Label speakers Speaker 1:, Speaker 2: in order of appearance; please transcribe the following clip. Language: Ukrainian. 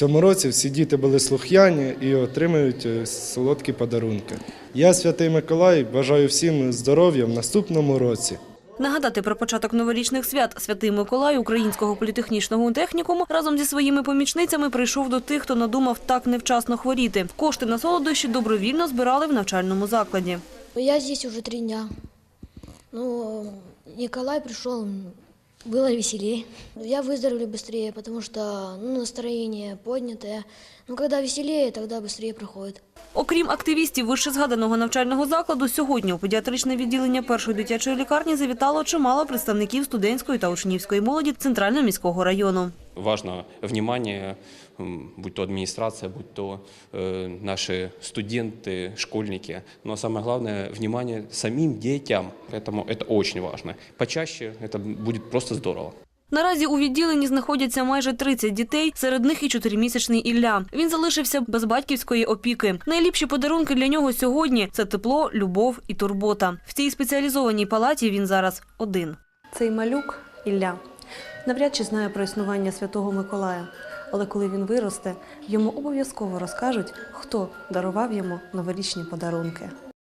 Speaker 1: цьому році всі діти були слух'яні і отримують е, солодкі подарунки. Я, святий Миколай, бажаю всім здоров'я в наступному році.
Speaker 2: Нагадати про початок новорічних свят Святий Миколай Українського політехнічного технікуму разом зі своїми помічницями прийшов до тих, хто надумав так невчасно хворіти. Кошти на солодощі добровільно збирали в навчальному закладі.
Speaker 3: Я здесь уже три дня. Ну, Николай пришел, было веселее. Я выздоровлю быстрее, потому что ну, настроение поднятое. Ну, когда веселее, тогда быстрее проходит.
Speaker 2: Окрім активістів вищезгаданого навчального закладу, сьогодні у педіатричне відділення першої дитячої лікарні завітало чимало представників студентської та учнівської молоді Центрального міського району.
Speaker 4: важно внимание, м, будь то администрация, будь то э, наши студенты, школьники, но самое главное внимание самим детям, поэтому это очень важно. Почаще это будет просто здорово.
Speaker 2: Наразі у відділенні знаходяться майже 30 дітей, серед них і чотиримісячний Ілля. Він залишився без батьківської опіки. Найліпші подарунки для нього сьогодні це тепло, любов і турбота. В цій спеціалізованій палаті він зараз один.
Speaker 5: Цей малюк Ілля навряд чи знає про існування Святого Миколая, але коли він виросте, йому обов'язково розкажуть, хто дарував йому новорічні подарунки.